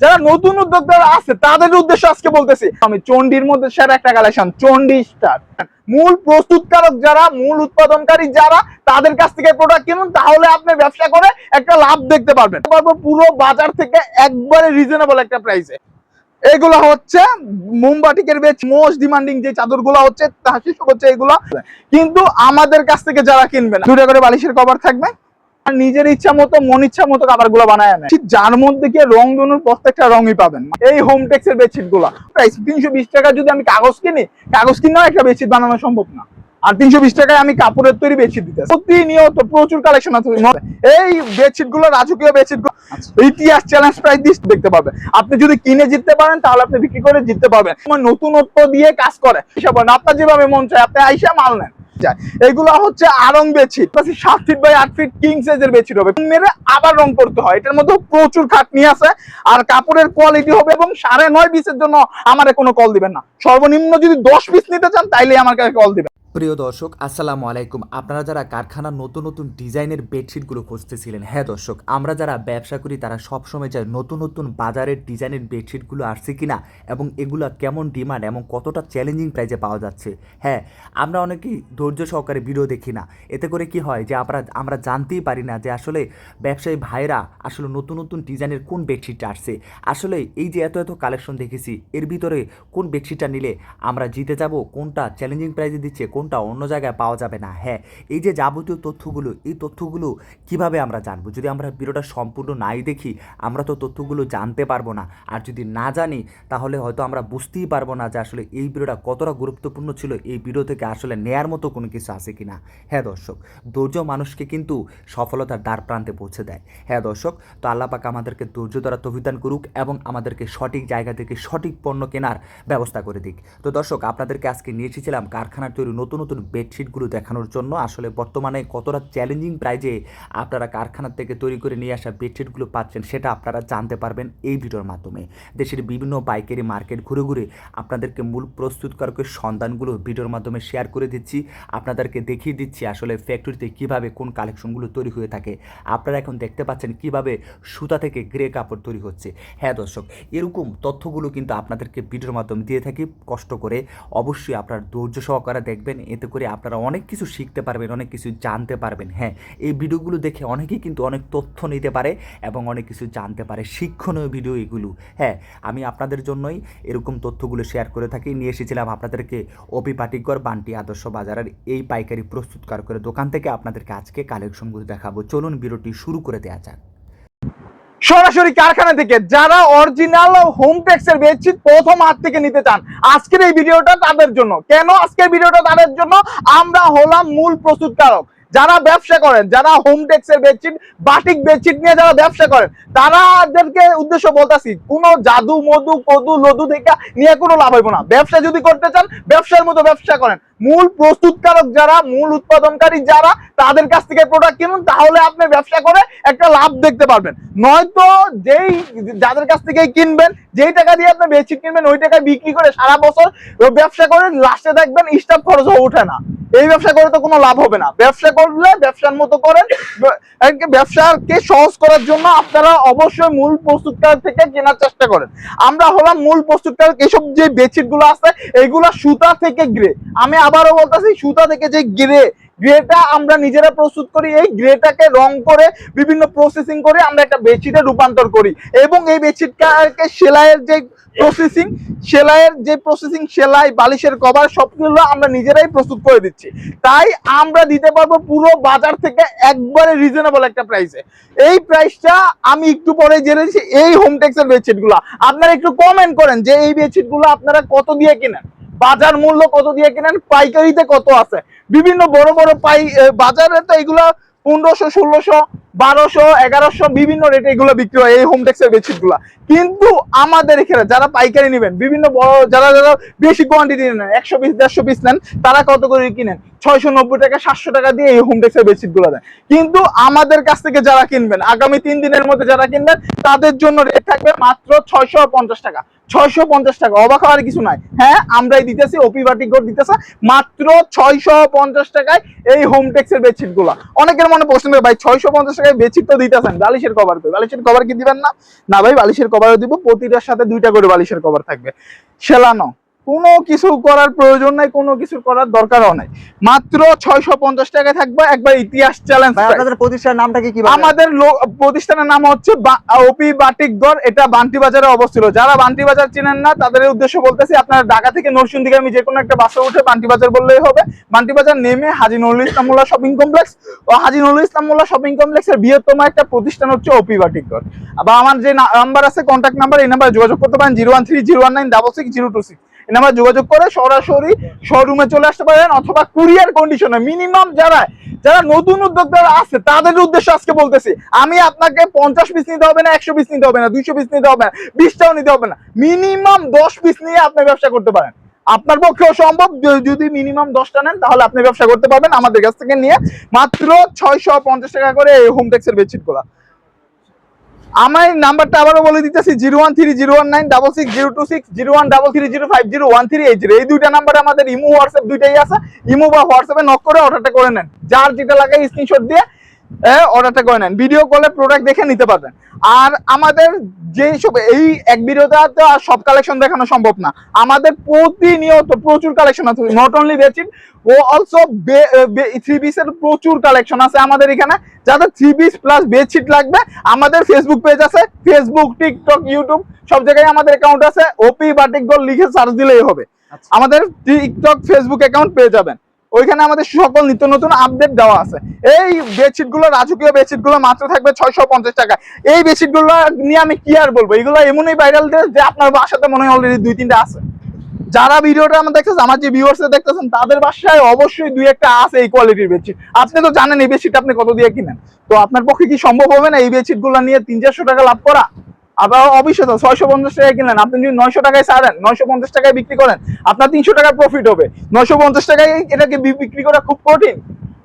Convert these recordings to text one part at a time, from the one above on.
যারা নতুন উদ্যোক্তারা আছে, তাদের উদ্দেশ্যে আজকে বলতেছি, আমি চন্ডির মধ্যে সেরা একটা কালেকশন চন্ডি স্টার মূল প্রস্তুতকারক যারা, মূল উৎপাদনকারী যারা, তাদের কাছ থেকে প্রোডাক্ট কিনুন, তাহলে আপনি ব্যবসা করে একটা লাভ দেখতে পারবেন। পারব পুরো বাজার থেকে একবারে রিজনেবল একটা প্রাইসে এগুলো হচ্ছে মোমবাটিকের বেচ মোস্ট ডিমান্ডিং যে চাদর চাদরগুলো হচ্ছে শীর্ষক হচ্ছে এগুলো। কিন্তু আমাদের কাছ থেকে যারা কিনবেন দুটা করে বালিশের কভার থাকবে। নিজের ইচ্ছা মতো মন ইচ্ছা মতো কাবারগুলো বানায় আনে। ঠিক যার মধ্যে গিয়ে রং দনুর প্রত্যেকটা রঙই পাবেন। এই হোম টেক্স এর বেডশিটগুলা প্রাইস তিনশো বিশ টাকা যদি আমি কাগজ কিনি কাগজ কিনেও একটা বেডশিট বানানো সম্ভব না। আর তিনশো বিশ টাকায় আমি কাপড়ের তৈরি বেডশিট দিতে প্রতিনিয়ত প্রচুর কালেকশন আছে। এই বেডশিটগুলো রাজকীয় বেডশিটগুলো ইতিহাস চ্যালেঞ্জ প্রাইস দিয়ে দেখতে পাবেন। আপনি যদি কিনে জিততে পারেন তাহলে আপনি বিক্রি করে জিততে পারবেন। নতুনত্ব দিয়ে কাজ করে। আপনার যেভাবে মন চায় আপনি আইসা মাল নেন। যায়। এগুলো হচ্ছে আরং বেডশিট। সাত ফিট বাই আট ফিট কিং সাইজের বেডশিট হবে। মেরে আবার রং করতে হয়। এটার মধ্যে প্রচুর খাটনি আছে। আর কাপড়ের কোয়ালিটি হবে এবং সাড়ে নয় পিসের জন্য আমার কোনো কল দিবেন না। সর্বনিম্ন যদি দশ পিস নিতে চান তাইলে আমার কাছে কল দিবেন। প্রিয় দর্শক, আসসালামু আলাইকুম। আপনারা যারা কারখানার নতুন নতুন ডিজাইনের বেডশিটগুলো খুঁজতেছিলেন হ্যাঁ দর্শক, আমরা যারা ব্যবসা করি, তারা সবসময় চাই নতুন নতুন বাজারের ডিজাইনের বেডশিটগুলো আসছে কিনা এবং এগুলা কেমন ডিমান্ড এবং কতটা চ্যালেঞ্জিং প্রাইজে পাওয়া যাচ্ছে। হ্যাঁ আমরা অনেকেই ধৈর্য সহকারে ভিডিও দেখি না। এতে করে কি হয় যে, আমরা আমরা জানতেই পারি না যে আসলে ব্যবসায়ী ভাইরা আসলে নতুন নতুন ডিজাইনের কোন বেডশিটটা আসছে। আসলে এই যে এত এত কালেকশন দেখেছি, এর ভিতরে কোন বেডশিটটা নিলে আমরা জিতে যাব, কোনটা চ্যালেঞ্জিং প্রাইজে দিচ্ছে কোনটা অন্য জায়গায় পাওয়া যাবে না। হ্যাঁ এই যে যাবতীয় তথ্যগুলো, এই তথ্যগুলো কীভাবে আমরা জানব? যদি আমরা ভিডিওটা সম্পূর্ণ নাই দেখি, আমরা তো তথ্যগুলো জানতে পারব না। আর যদি না জানি, তাহলে হয়তো আমরা বুঝতেই পারব না যে আসলে এই ভিডিওটা কতটা গুরুত্বপূর্ণ ছিল, এই ভিডিও থেকে আসলে নেয়ার মতো কোনো কিছু আছে কি না হ্যাঁ দর্শক, ধৈর্য মানুষকে কিন্তু সফলতার দ্বার প্রান্তে পৌঁছে দেয়। হ্যাঁ দর্শক, তো আল্লাহ পাক আমাদেরকে ধৈর্য দ্বারা তভিদান করুক এবং আমাদেরকে সঠিক জায়গা থেকে সঠিক পণ্য কেনার ব্যবস্থা করে দিক। তো দর্শক, আপনাদেরকে আজকে নিয়ে এসেছিলাম কারখানার তৈরি নতুন নতুন বেডশিটগুলো দেখানোর জন্য আসলে বর্তমানে কতটা চ্যালেঞ্জিং প্রাইজে আপনারা কারখানার থেকে তৈরি করে নিয়ে আসা বেডশিটগুলো পাচ্ছেন সেটা আপনারা জানতে পারবেন এই ভিডিওর মাধ্যমে। দেশের বিভিন্ন পাইকারি মার্কেট ঘুরে ঘুরে আপনাদেরকে মূল প্রস্তুতকারকের সন্ধানগুলো ভিডিওর মাধ্যমে শেয়ার করে দিচ্ছি। আপনাদেরকে দেখিয়ে দিচ্ছি আসলে ফ্যাক্টরিতে কীভাবে কোন কালেকশনগুলো তৈরি হয়ে থাকে। আপনারা এখন দেখতে পাচ্ছেন কীভাবে সুতা থেকে গ্রে কাপড় তৈরি হচ্ছে। হ্যাঁ দর্শক, এরকম তথ্যগুলো কিন্তু আপনাদেরকে ভিডিওর মাধ্যমে দিয়ে থাকি। কষ্ট করে অবশ্যই আপনার ধৈর্য সহকারে দেখবেন। এতে করে আপনারা অনেক কিছু শিখতে পারবেন, অনেক কিছু জানতে পারবেন। হ্যাঁ এই ভিডিওগুলো দেখে অনেকেই কিন্তু অনেক তথ্য নিতে পারে এবং অনেক কিছু জানতে পারে, শিক্ষণীয় ভিডিও এগুলো। হ্যাঁ আমি আপনাদের জন্যই এরকম তথ্যগুলো শেয়ার করে থাকি। নিয়ে এসেছিলাম আপনাদেরকে অপি পাটিকর বান্টি আদর্শ বাজারের এই পাইকারি প্রস্তুতকার করে দোকান থেকে আপনাদেরকে আজকে কালেকশনগুলো দেখাবো। চলুন ভিডিওটি শুরু করে দেওয়া যাক। সরাসরি কারখানা থেকে যারা অরিজিনাল হোম টেক্স এর বেডশিট প্রথম হাত থেকে নিতে চান, আজকের এই ভিডিওটা তাদের জন্য। কেন আজকের ভিডিওটা তাদের জন্য? আমরা হলাম মূল প্রস্তুতকারক। যারা ব্যবসা করেন, যারা হোম টেক্স এর বেডশিট বাটিক বেডশিট নিয়ে যারা ব্যবসা করেন, তারাদেরকে উদ্দেশ্য বলতাছি, কোনো জাদু, মধু, কদু লদু থেকে নিয়ে কোনো লাভ হইব না। ব্যবসা যদি করতে চান, ব্যবসার মতো ব্যবসা করেন। মূল প্রস্তুতকারক যারা, মূল উৎপাদনকারী যারা, তাদের কাছ থেকে প্রোডাক্ট কিনুন, তাহলে আপনি ব্যবসা করে একটা লাভ দেখতে পারবেন। নয়তো যেই, যাদের কাছ থেকে কিনবেন, যেই টাকা দিয়ে আপনি বেডশিট কিনবেন, ওই টাকায় বিক্রি করে সারা বছর ব্যবসা করে লাস্টে দেখবেন, স্টাফ খরচ ওঠে না। এই ব্যবসা করে তো কোনো লাভ হবে না। ব্যবসা করলে ব্যবসার মতো করেন ব্যবসাকে সহজ করার জন্য আপনারা অবশ্যই মূল প্রস্তুতকারী থেকে কেনার চেষ্টা করেন। আমরা হলাম মূল প্রস্তুতকারী এসব যে বেডশিটগুলো আছে এইগুলা সুতা থেকে গ্রে আমি আবারও বলতেছি, সুতা থেকে যে গ্রে গ্রেটা আমরা নিজেরা প্রস্তুত করি, এই গ্রেটাকে রং করে, বিভিন্ন প্রসেসিং করে আমরা একটা বেডশিটে রূপান্তর করি। এবং এই বেডশিটটাকে সেলাইয়ের যে প্রসেসিং সেলাইয়ের যে প্রসেসিং সেলাই, বালিশের কভার, সবগুলো আমরা নিজেরাই প্রস্তুত করে দিচ্ছি। তাই আমরা দিতে পারব পুরো বাজার থেকে একবারে রিজনেবল একটা প্রাইসে এই প্রাইসটা আমি একটু পরে জেনেছি এই হোম টেক্সের বেডশিটগুলো আপনারা একটু কমেন্ট করেন যে এই বেডশিটগুলো আপনারা কত দিয়ে কিনেন? বাজার মূল্য কত দিয়ে কিনেন? পাইকারিতে কত আছে? বিভিন্ন বড় বড় পাই বাজারে তো এগুলো পনেরোশো, ষোলোশো, বারোশো, এগারোশো বিভিন্ন রেটে এগুলো বিক্রি হয়, এই হোম টেক্সের বেডশিটগুলা। কিন্তু আমাদের এখানে যারা পাইকারি নেবেন, বিভিন্ন বড়, যারা যারা বেশি কোয়ান্টিটি নেন, একশো পিস দেড়শো পিস নেন, তারা কত করে কিনেন? ছয়শো নব্বই টাকা, সাতশো টাকা দিয়ে এই হোম বেডশিটগুলো দেন। কিন্তু আমাদের কাছ থেকে যারা কিনবেন, আগামী তিন দিনের মধ্যে যারা কিনবেন, তাদের জন্য রেট থাকবে মাত্র ছয়শো পঞ্চাশ টাকা। ছয়শো পঞ্চাশ টাকা। অবাক হওয়ার কিছু নাই। হ্যাঁ আমরাই দিতেছি ওপি বাটিক গোট দিতেছে। মাত্র ছয়শো পঞ্চাশ টাকায় এই হোমটেক্সের বেডশিটগুলো। অনেকের মনে প্রশ্ন ভাই, ছয়শো পঞ্চাশ টাকায় বেডশিট তো দিতেছেন, বালিশের কভার তো বালিশের কভার কি দিবেন না? না ভাই, বালিশের কভারও দিব, প্রতিটার সাথে দুইটা করে বালিশের কভার থাকবে। সেলানো কোনো কিছু করার প্রয়োজন নাই কোনো কিছু করার দরকারও নাই। মাত্র ছয়শো পঞ্চাশ টাকা থাকবে একবার ইতিহাস চ্যালেঞ্জ আপনাদের প্রতিষ্ঠানের নামটা কি কি আমাদের প্রতিষ্ঠানের নাম হচ্ছে ওপি বাটিকগড় এটা বান্টি বাজারে অবস্থিত। যারা বান্টি বাজার চিনেন না তাদের উদ্দেশ্য বলতেছি আপনারা ঢাকা থেকে নরসিংদী আমি যে কোনো একটা বাসে উঠে বান্টি বাজার বললেই হবে। বান্টি বাজার নেমে হাজি নুরুল ইসলাম মোল্লা শপিং কমপ্লেক্স ও হাজি নুরুল ইসলাম মোল্লা শপিং কমপ্লেক্সের বৃহত্তম একটা প্রতিষ্ঠান হচ্ছে ওপি বাটিকগড়। আবার আমার যে নাম্বার আছে কন্ট্যাক্ট নাম্বার এই নাম্বারে যোগাযোগ করতে পারেন zero one three zero one nine double six zero two six এই নাম্বারে যোগাযোগ করে সরাসরি শোরুমে চলে আসতে পারেন অথবা কুরিয়ার কন্ডিশনে মিনিমাম যারা যারা নতুন উদ্যোক্তারা আছে, তাদের উদ্দেশ্যে আজকে বলতেছি, আমি আপনাকে পঞ্চাশ পিস নিতে হবে না, একশো পিস নিতে হবে না, দুইশো পিস নিতে হবে না, বিশটাও নিতে হবে না মিনিমাম দশ পিস নিয়ে আপনি ব্যবসা করতে পারেন। আপনার পক্ষেও সম্ভব, যদি মিনিমাম দশটা নেন, তাহলে আপনি ব্যবসা করতে পারবেন আমাদের কাছ থেকে নিয়ে মাত্র ছয়শো পঞ্চাশ টাকা করে হোম টেক্সের বেডশিটগুলা। আমার নাম্বারটা আবারও বলে দিতেছি, zero one three zero one nine double six zero two six zero one double three zero five zero one three eight. Zero এই দুইটা নাম্বার আমাদের ইমো, হোয়াটসঅ্যাপ দুইটাই আছে। ইমো বা হোয়াটসঅ্যাপে নক করে অর্ডারটা করে নেন। যার যেটা লাগে স্ক্রিনশট দিয়ে অর্ডারটা করে নেন। ভিডিও কলে প্রোডাক্ট দেখে নিতে পারবেন। আর আমাদের সব এই এক ভিডিওতে আর সব কালেকশন দেখানো সম্ভব না। আমাদের প্রতিনিয়ত প্রচুর কালেকশন আছে। নট অনলি বেডশিট ও অলসো থ্রি পিসের প্রচুর কালেকশন আছে আমাদের এখানে। যাদের থ্রি পিস প্লাস বেডশিট লাগবে আমাদের ফেসবুক পেজ আছে। ফেসবুক টিকটক ইউটিউব সব জায়গায় আমাদের অ্যাকাউন্ট আছে। ওপি বাটিক গোল লিখে সার্চ দিলেই হবে। আচ্ছা। আমাদের টিকটক ফেসবুক অ্যাকাউন্ট পেয়ে যাবেন। ওইখানে আমাদের সকল নিত্য নতুন আপডেট দেওয়া আছে। এই বেডশিটগুলো, রাজকীয় বেডশিটগুলো মাত্র থাকবে ছয়শো পঞ্চাশ টাকা এই বেডশিটগুলো নিয়ে আমি কি আর বলব? এগুলো এমনই ভাইরাল যে আপনার বাসাতে মনে হয় অলরেডি দুই, তিনটা আছে। যারা ভিডিওটা আমার দেখতেছেন, আমার যে ভিউয়ার্স দেখতেছেন, তাদের বাসায় অবশ্যই দুই একটা আছে এই কোয়ালিটির বেডশিট আপনি তো জানেন এই বেডশিট আপনি কত দিয়ে কিনেন। তো আপনার পক্ষে কি সম্ভব হবে না এই বেডশিটগুলো নিয়ে তিন, চারশো টাকা লাভ করা? আবার অবশ্যই ছয়শো পঞ্চাশ টাকায় কিনলেন। আপনি যদি নয়শো টাকায় ছাড়েন নয়শো পঞ্চাশ টাকায় বিক্রি করেন আপনার তিনশো টাকার প্রফিট হবে। নয়শো পঞ্চাশ টাকায় এটাকে বিক্রি করা খুব কঠিন।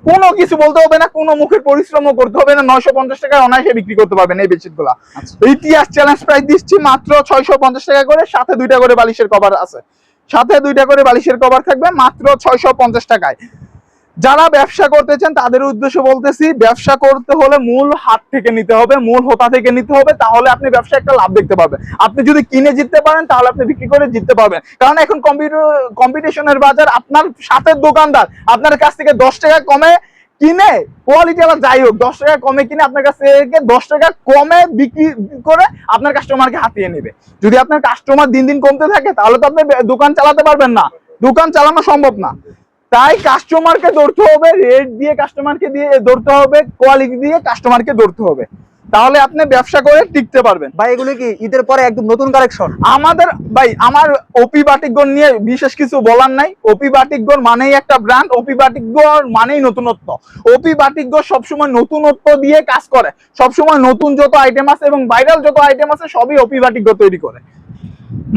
কোনো কিছু বলতে হবে না কোনো মুখের পরিশ্রমও করতে হবে না নয়শো পঞ্চাশ টাকায় অনায়াসে বিক্রি করতে পারবেন এই বেডশিটগুলা আচ্ছা। ইতিহাস চ্যালেঞ্জ প্রাইস দিচ্ছি মাত্র ছয়শো পঞ্চাশ টাকা করে সাথে দুইটা করে বালিশের কভার আছে। সাথে দুইটা করে বালিশের কভার থাকবে মাত্র ছয়শো পঞ্চাশ টাকায়। যারা ব্যবসা করতে চান, তাদের উদ্দেশ্য বলতেছি, ব্যবসা করতে হলে মূল হাত থেকে নিতে হবে, মূল হোতা থেকে নিতে হবে, তাহলে আপনি ব্যবসা একটা লাভ দেখতে পাবেন। আপনি যদি কিনে জিততে পারেন, তাহলে আপনি বিক্রি করে জিততে পারবেন। কারণ এখন কম্পিউটার কম্পিটিশনের বাজার আপনার সাথে দোকানদার, আপনার কাছ থেকে দশ টাকা কমে কিনে কোয়ালিটি আবার যাই হোক, দশ টাকা কমে কিনে আপনার কাছ থেকে দশ টাকা কমে বিক্রি করে আপনার কাস্টমারকে হাতিয়ে নেবে। যদি আপনার কাস্টমার দিন দিন কমতে থাকে, তাহলে তো আপনি দোকান চালাতে পারবেন না। দোকান চালানো সম্ভব না। তাই কাস্টমারকে ধরতে হবে রেট দিয়ে কাস্টমারকে দিয়ে ধরতে হবে কোয়ালিটি দিয়ে কাস্টমারকে ধরতে হবে। তাহলে আপনি ব্যবসা করে টিকতে পারবেন। ভাই এগুলো কি ঈদের পরে একদম নতুন কালেকশন আমাদের ভাই আমার ওপি বাটিকগণ নিয়ে বিশেষ কিছু বলার নাই। ওপি বাটিকগণ মানেই একটা ব্র্যান্ড ওপি বাটিকগণ মানেই নতুনত্ব। ওপি বাটিকগণ সবসময় নতুনত্ব দিয়ে কাজ করে। সবসময় নতুন যত আইটেম আছে এবং ভাইরাল যত আইটেম আছে সবই ওপি বাটিকগণ তৈরি করে।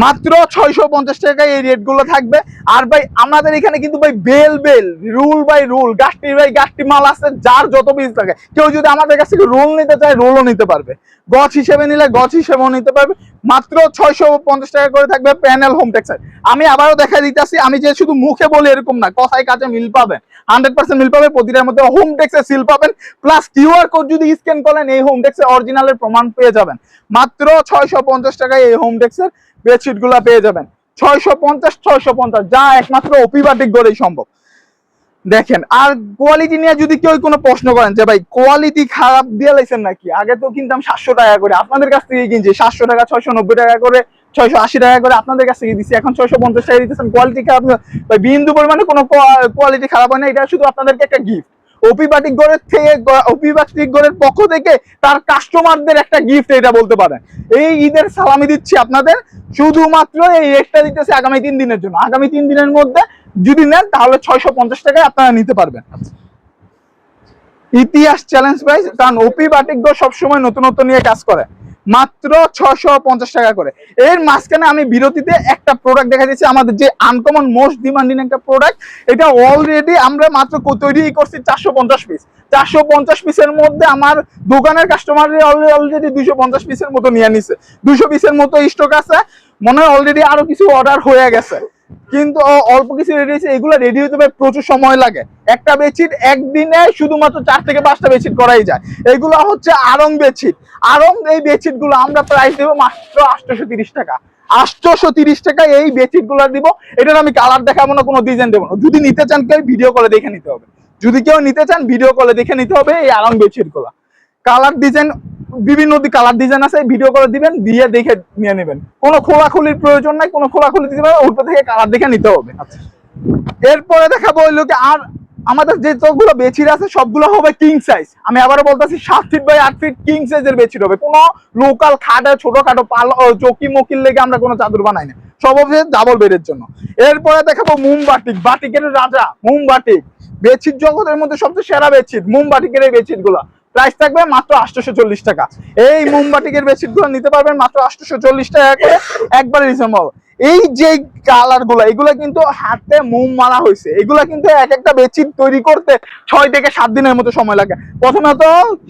মাত্র ছয়শো পঞ্চাশ টাকায় এই রেটগুলো থাকবে। আর ভাই, আমাদের এখানে কিন্তু ভাই বেল বেল, রুল বাই রুল, গাছটি বাই গাছটি মাল আছে, যার যত পিস থাকে কেউ যদি আমাদের কাছ থেকে রোল নিতে চায়, রোলও নিতে পারবে। গছ হিসেবে নিলে গছ হিসেবেও নিতে পারবে। মাত্র ছয়শো পঞ্চাশ টাকা করে থাকবে প্যানেল হোম টেক্সার আমি আবারও দেখা দিতেছি, আমি যে শুধু মুখে বলি এরকম না, কথায় কাজে মিল পাবেন। হান্ড্রেড পার্সেন্ট মিল পাবে প্রতিটার মধ্যে হোম টেক্সের সিল পাবেন, প্লাস কিউআর কোড যদি স্ক্যান করেন, এই হোম টেক্সের অরিজিনালের প্রমাণ পেয়ে যাবেন। মাত্র ছয়শো পঞ্চাশ টাকায় এই হোম টেক্সের বেডশিটগুলা পেয়ে যাবেন। ছয়শো পঞ্চাশ ছয়শো পঞ্চাশ, যা একমাত্র অপিবাটিক গড়েই সম্ভব। দেখেন, আর কোয়ালিটি নিয়ে যদি কেউ কোনো প্রশ্ন করেন যে ভাই কোয়ালিটি খারাপ দিয়ে লাইছেন নাকি? আগে তো কিনতাম সাতশো টাকা করে, আপনাদের কাছ থেকে কিনছি, সাতশো টাকা, ছয়শো নব্বই টাকা করে, ছয়শো আশি টাকা করে আপনাদের কাছ থেকে দিচ্ছি এখন ছয়শো পঞ্চাশ টাকা দিতেছেন। কোয়ালিটি খারাপ বিন্দু পরিমাণে কোনো কোয়ালিটি খারাপ হয় না, এটা শুধু আপনাদেরকে একটা গিফট ওপি বাটিক গড়ের থেকে ওপি পক্ষ থেকে তার কাস্টমারদের একটা গিফট এটা বলতে পারেন। এই ঈদের সালামি দিচ্ছি আপনাদের। শুধুমাত্র এই রেটটা দিতেছে আগামী তিন দিনের জন্য। আগামী তিন দিনের মধ্যে যদি নেন, তাহলে ছয়শো পঞ্চাশ টাকায় আপনারা নিতে পারবেন। ইতিহাস চ্যালেঞ্জ প্রাইস কারণ ওপি বাটিক সবসময় নতুনত্ব নিয়ে কাজ করে। মাত্র ছশো পঞ্চাশ টাকা করে। এর মাঝখানে আমি বিরতিতে একটা প্রোডাক্ট দেখা যাচ্ছে আমাদের যে আনকমন মোস্ট ডিমান্ডিং একটা প্রোডাক্ট এটা অলরেডি আমরা মাত্র তৈরি করছি চারশো পঞ্চাশ পিস চারশো পঞ্চাশ পিসের মধ্যে আমার দোকানের কাস্টমার অলরেডি দুইশো পঞ্চাশ পিসের মতো নিয়ে নিছে। দুইশো পিসের মতো স্টক আছে, মনে হয় অলরেডি আরও কিছু অর্ডার হয়ে গেছে। কিন্তু অল্প কিছু রেডি হয়েছে, এগুলো রেডি হতে ভাই প্রচুর সময় লাগে। একটা বেডশিট একদিনে শুধুমাত্র চার থেকে পাঁচটা বেডশিট করাই যায়। এগুলো হচ্ছে আরং বেডশিট আরং এই বেডশিটগুলো আমরা প্রাইস দেবো মাত্র আটশোশো টাকা। আটশোশো তিরিশ টাকা এই বেডশিটগুলো দিব। এটার আমি কালার দেখাবো না, কোনো ডিজাইন দেবো না। যদি নিতে চান কেউ ভিডিও কলে দেখে নিতে হবে। যদি কেউ নিতে চান ভিডিও কলে দেখে নিতে হবে এই আরং বেডশিটগুলো। কালার ডিজাইন বিভিন্ন কালার ডিজাইন আছে ভিডিও করে দিবেন দিয়ে দেখে নিয়ে নেবেন। কোনো খোলাখুলির প্রয়োজন নাই কোনো খোলাখুলি দিতে পারে ওটা থেকে কালার দেখে নিতে হবে। এরপরে দেখাবো ওই লোকে আর আমাদের যে যতগুলো বেছির আছে সবগুলো হবে কিং সাইজ আমি আবারও বলতেছি সাত ফিট বাই আট ফিট কিং সাইজের বেছির হবে। কোনো লোকাল খাটে ছোটখাটো পাল ও চকি মকিল লেগে আমরা কোনো চাদর বানাই না। সব হচ্ছে ডাবল বেডের জন্য। এরপরে দেখাবো মুম বাটিক বাটিকের রাজা মুম বাটিক বেছির জগতের মধ্যে সবচেয়ে সেরা বেডশিট মুম বাটিকের এই বেডশিটগুলো প্রাইস থাকবে মাত্র আটশোশো চল্লিশ টাকা। এই মোমবাটিকের বেডশিটগুলো নিতে পারবেন মাত্র আটশোশো চল্লিশ টাকা করে একবারে রিজনেবল এই যে কালারগুলা, এগুলা কিন্তু হাতে মোম মারা হয়েছে। এগুলা কিন্তু এক একটা বেডশিট তৈরি করতে ছয় থেকে সাত দিনের মতো সময় লাগে। প্রথমত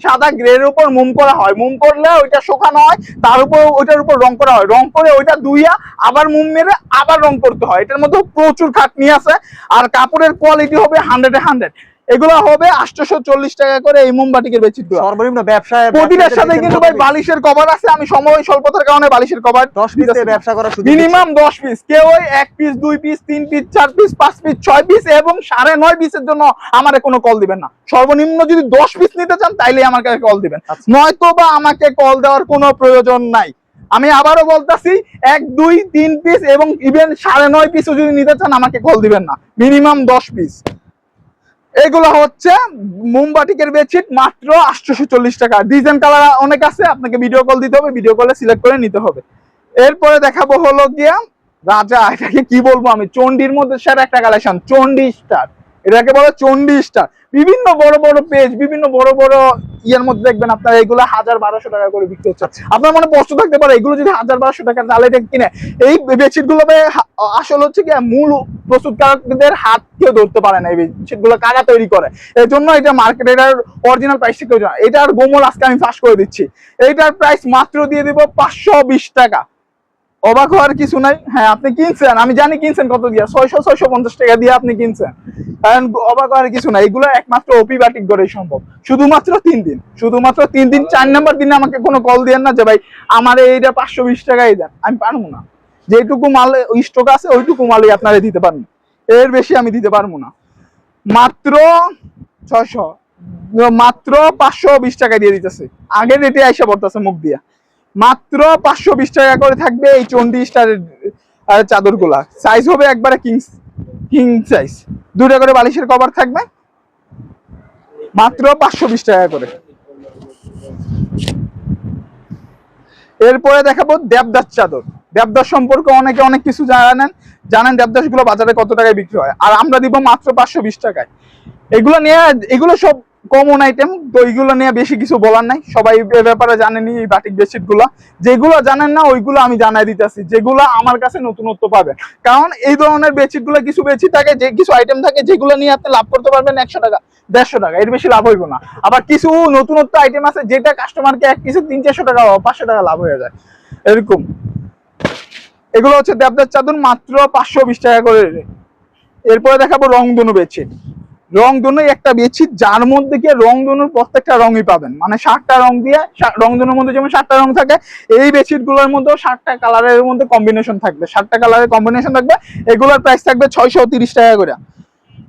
সাদা গ্রের উপর মোম করা হয়। মোম করলে ওইটা শুকানো হয়, তার উপর ওইটার উপর রং করা হয়। রং করে ওইটা ধুইয়া আবার মোম মেরে আবার রং করতে হয়। এটার মধ্যে প্রচুর খাটনি আছে। আর কাপড়ের কোয়ালিটি হবে হান্ড্রেডে হান্ড্রেড এগুলো হবে আটশোশো চল্লিশ টাকা করে এই মোমবাটিকের বেডশিট সর্বনিম্ন ব্যবসায় প্রতিটার সাথে কিন্তু ভাই বালিশের কভার আছে আমি সময় স্বল্পতার কারণে বালিশের কভার দশ পিস ব্যবসা সুযোগ মিনিমাম দশ পিস কেউ এক পিস দুই পিস তিন পিস চার পিস পাঁচ পিস ছয় পিস এবং সাড়ে নয় পিসের জন্য আমার কোনো কল দিবেন না। সর্বনিম্ন যদি দশ পিস নিতে চান তাইলে আমার কাছে কল দিবেন। আচ্ছা। নয়তো বা আমাকে কল দেওয়ার কোনো প্রয়োজন নাই। আমি আবারও বলতাছি এক দুই তিন পিস এবং ইভেন সাড়ে নয় পিসও যদি নিতে চান আমাকে কল দিবেন না। মিনিমাম দশ পিস এগুলো হচ্ছে মোমবাটিকের বেডশিট মাত্র আটশোশো চল্লিশ টাকা। ডিজাইন কালার অনেক আছে, আপনাকে ভিডিও কল দিতে হবে ভিডিও কলে সিলেক্ট করে নিতে হবে। এরপরে দেখাবো হলো গিয়া রাজা, এটাকে কি বলব আমি? চন্ডির মধ্যে স্যার একটা কালেকশন চন্ডি স্টার এটাকে বলে চন্ডি স্টার। বিভিন্ন বড় বড় পেজ বিভিন্ন বড় বড় ইয়ের মধ্যে দেখবেন আপনার এগুলো হাজার বারোশো টাকা করে বিক্রি হচ্ছে। আপনার মনে প্রশ্ন থাকতে পারে এগুলো যদি হাজার বারোশো টাকা তাহলে এটা কিনে এই বেডশিটগুলো আসলে হচ্ছে কি মূল প্রস্তুতকারকদের হাত কেউ ধরতে পারে না এই বেডশিটগুলো কারা তৈরি করে। এই জন্য এটা মার্কেটে এটার অরিজিনাল প্রাইস কেউ জানে। এটার গোমল আজকে আমি ফাঁস করে দিচ্ছি। এইটার প্রাইস মাত্র দিয়ে দিব পাঁচশো বিশ টাকা। অবাক হওয়ার কিছু নাই। হ্যাঁ আপনি কিনছেন, আমি জানি কিনছেন কত দিয়ে, ছয়শো ছয়শো পঞ্চাশ টাকা দিয়ে আপনি কিনছেন। কারণ অবাক হওয়ার কিছু নাই, এগুলো একমাত্র ওপি বাটিক করেই সম্ভব। শুধুমাত্র তিন দিন, শুধুমাত্র তিন দিন, চার নাম্বার দিনে আমাকে কোনো কল দিয়েন না যে, ভাই, আমার এইটা পাঁচশো বিশ টাকাই দেন। আমি পারব না। যেটুকু মাল স্টক আছে, ওইটুকু মালই আপনারা দিতে পারবেন এর বেশি আমি দিতে পারব না। মাত্র ছয়শো, মাত্র পাঁচশো বিশ টাকা দিয়ে দিতেছে। আগের রেটে আইসা পড়তেছে মুখ দিয়া। মাত্র পাঁচশো বিশ টাকা করে থাকবে এই চন্ডি চাদরগুলা সাইজ হবে একবারে কিং কিং সাইজ দুটা করে বালিশের কভার থাকবে। মাত্র পাঁচশো বিশ টাকা করে। এরপরে দেখাবো দেবদাস চাদর। দেবদাস সম্পর্কে অনেকে অনেক কিছু জানেন। জানেন দেবদাসগুলো বাজারে কত টাকায় বিক্রি হয়। আর আমরা দিব মাত্র পাঁচশো বিশ টাকায়। এগুলো নিয়ে, এগুলো সব কমন আইটেম তো এইগুলো নিয়ে বেশি কিছু বলার নাই। সবাই এ ব্যাপারে জানেনি এই বাটিক বেডশিটগুলো যেগুলো জানেন না, ওইগুলো আমি জানাই দিতেছি। যেগুলো আমার কাছে নতুনত্ব পাবে। কারণ এই ধরনের বেডশিটগুলো কিছু বেডশিট থাকে, যে কিছু আইটেম থাকে, যেগুলো নিয়ে আপনি লাভ করতে পারবেন একশো টাকা, দেড়শো টাকা। এর বেশি লাভ হইব না। আবার কিছু নতুনত্ব আইটেম আছে, যেটা কাস্টমারকে এক কিছু তিন, চারশো টাকা পাঁচশো টাকা লাভ হয়ে যায়। এরকম। এগুলো হচ্ছে দেবদার চাদর, মাত্র পাঁচশো বিশ টাকা করে। এরপরে দেখাবো রংধনু বেডশিট রংধনু একটা বেডশিট যার মধ্যে গিয়ে রংধনুর প্রত্যেকটা রঙই পাবেন। মানে সাতটা রং দিয়ে রংধনুর মধ্যে যেমন সাতটা রং থাকে, এই বেডশিটগুলোর মধ্যেও সাতটা কালারের মধ্যে কম্বিনেশন থাকবে। সাতটা কালারের কম্বিনেশন থাকবে, এগুলোর প্রাইস থাকবে ছয়শো তিরিশ টাকা করে।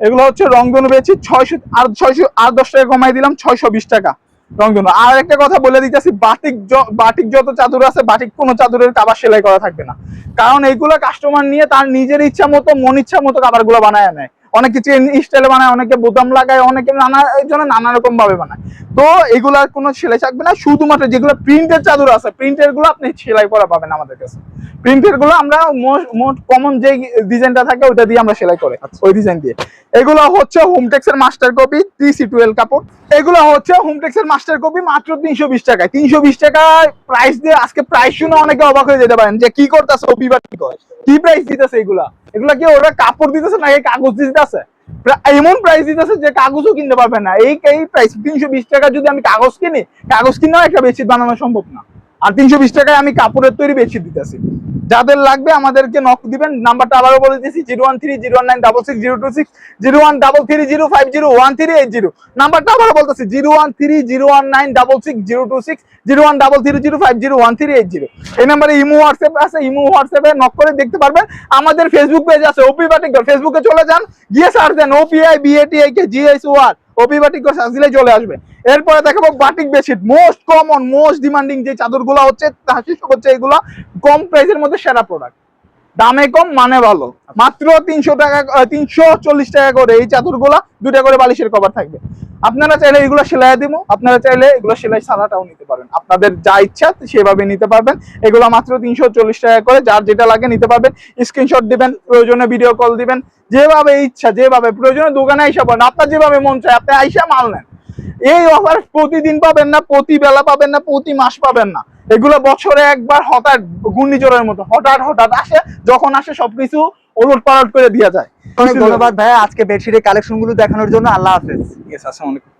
এগুলো হচ্ছে রংধনু বেডশিট ছয়শো, আর ছয়শো, আর দশ টাকা কমাই দিলাম, ছয়শো বিশ টাকা রংধনু। আর একটা কথা বলে দিতেছি, বাটিক বাটিক যত চাদর আছে, বাটিক কোনো চাদরের কাবার সেলাই করা থাকবে না। কারণ এইগুলো কাস্টমার নিয়ে তার নিজের ইচ্ছা মতো, মন ইচ্ছা মতো কাবারগুলো বানায় নেয়। অনেকে চেন স্টাইলে বানায় অনেকে বোতাম লাগায় অনেকে নানা এই জন্য নানা রকম ভাবে বানায়। তো এগুলার কোনো সেলাই থাকবে না শুধুমাত্র যেগুলো প্রিন্টের চাদর আছে প্রিন্টেরগুলো আপনি সেলাই করা পাবেন আমাদের কাছে। প্রিন্টেরগুলো আমরা মোট কমন যে ডিজাইনটা থাকে ওইটা দিয়ে আমরা সেলাই করে ওই ডিজাইন দিয়ে। এগুলো হচ্ছে হোমটেক্স এর মাস্টার কপি টুয়েলভ কাপড়। এগুলো হচ্ছে হোমটেক্স এর মাস্টার কপি মাত্র তিনশো বিশ টাকায়। তিনশো বিশ টাকায় প্রাইস দিয়ে আজকে প্রাইস শুনে অনেকে অবাক হয়ে যেতে পারেন যে কি করতেছে কি করে? কি প্রাইস দিতেছে এগুলা? এগুলা কি ওরা কাপড় দিতেছে নাকি কাগজ দিতেছে? প্রা- এমন প্রাইস দিতেছে যে কাগজও কিনতে পারবে না। এই এই প্রাইস তিনশো বিশ টাকা যদি আমি কাগজ কিনি, কাগজ কিনেও একটা বেডশিট বানানো সম্ভব না। আর তিনশো বিশ টাকায় আমি কাপড়ের তৈরি বেশি দিতেছি। যাদের লাগবে আমাদেরকে নক দিবেন, নাম্বারটা আবারও বলে দিয়েছি, zero one three zero nine double six, zero two six zero one double three zero five zero one three eight zero. নাম্বারটা আবারও বলতেছি, zero one three zero one nine double six, zero two six zero one double three zero five zero one three eight zero. এই নাম্বারে imo WhatsApp আছে, imo হোয়াটসঅ্যাপে knock করে দেখতে পারবেন। আমাদের ফেসবুক পেজ আছে ওপি বাটিক ফেসবুকে চলে যান, গিয়ে সার্চ দেন ওপিআই বিএটি কে জিএস ওয়ার ওপি বাটিক সার্চ দিলে চলে আসবে। এরপরে দেখাবো batik bedsheet most common most demanding যে চাদরগুলো হচ্ছে হচ্ছে এগুলো। কম প্রাইসের মধ্যে সেরা প্রোডাক্ট দামে কম মানে ভালো। মাত্র তিনশো টাকা তিনশো চল্লিশ টাকা করে এই চাদরগুলা দুটা করে বালিশের কভার থাকবে। আপনারা চাইলে এগুলো সেলাই দিব, আপনারা চাইলে এগুলো সেলাই সাদাটাও নিতে পারবেন আপনাদের যা ইচ্ছা, সেভাবে নিতে পারবেন। এগুলো মাত্র তিনশো চল্লিশ টাকা করে, যার যেটা লাগে নিতে পারবেন। স্ক্রিনশট দিবেন, প্রয়োজনে ভিডিও কল দিবেন। যেভাবে ইচ্ছা, যেভাবে প্রয়োজনে দোকানে আইসা পাবেন আপনার যেভাবে মন চায়, আপনি আইসা মাল নেন। এই অফার প্রতিদিন পাবেন না প্রতি বেলা পাবেন না প্রতি মাস পাবেন না। এগুলো বছরে একবার হঠাৎ ঘূর্ণিঝড়ের মতো হঠাৎ হঠাৎ আসে যখন আসে সবকিছু ওলট পালট করে দেওয়া যায়। অনেক ধন্যবাদ ভাইয়া আজকে বেডশিটের কালেকশনগুলো দেখানোর জন্য। আল্লাহ হাফেজ। আসসালামু আলাইকুম।